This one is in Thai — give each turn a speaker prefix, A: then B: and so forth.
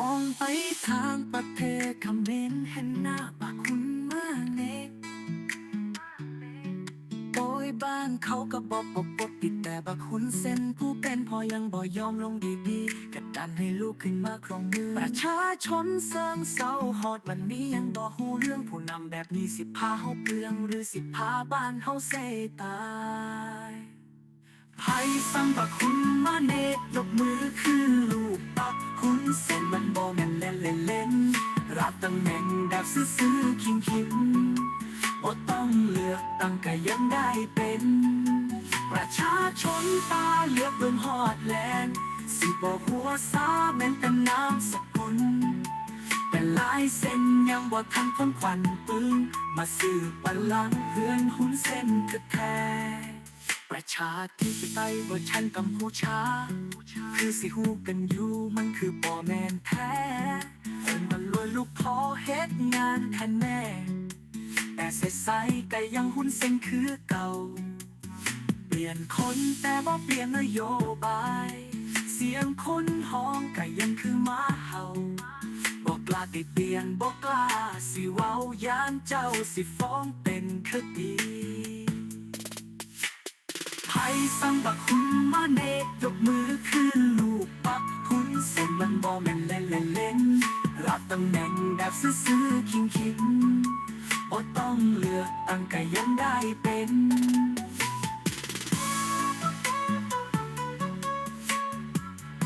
A: มองไปทางประเทศคำเมนเห็นหน้าปากคุณมาเนกโอ้ยบ้านเขาก็บอกปกปกติดแต่บักคุณเส้นผู้เป็นพอยังบ่ยอมลงดีๆกดดันให้ลูกขึ้นมาครองมือ ประชาชนเซิงเศร้าฮอดวันนี้ยังบ่ฮู้เรื่องผู้นำแบบนี้สิพาเฮาเปลืองหรือสิพาบ้านเฮาเสตายไพ่สังบักคุณมาเน ซื้อๆคิมคิมบ่ต้องเลือกตั้งก็ยังได้เป็น ประชาชนตาเลือกเบิ่งฮอดแลนด์สิบอกหัวซาแม่นแต่นามสกุล แต่ลายเส้นยังบ่ทันพ้นควันปึงมาซื้อบัลลังก์เพื่อนหุ้นเส้นคือแทประชาธิปไตยเวอร์ชันกัมพูชา คือสิฮู้กันอยู่มันคือปอแมนแท้เนนรวย ลูกพอเฮ็ดงานคะแนนแต่ใส่ใส่ก็ยังหุ้นเส้นคือเก่า เปลี่ยนคนแต่บ่เปลี่ยนนโยบาย เสียงคนห้องก็ยังคือมาเห่าบอกกล้าติดเตียนบอกกล้าสิเว้ายานเจ้าสิฟ้องเป็นคดีไพ่สังบักคุณมาเนตยกมือคือลูกปักคุณเส้นมันบอแม่นเล่นเล่นเล่น รับตำแหน่งแบบซื้อๆคิงคิงอดต้องเลือกตั้งก็ยังได้เป็น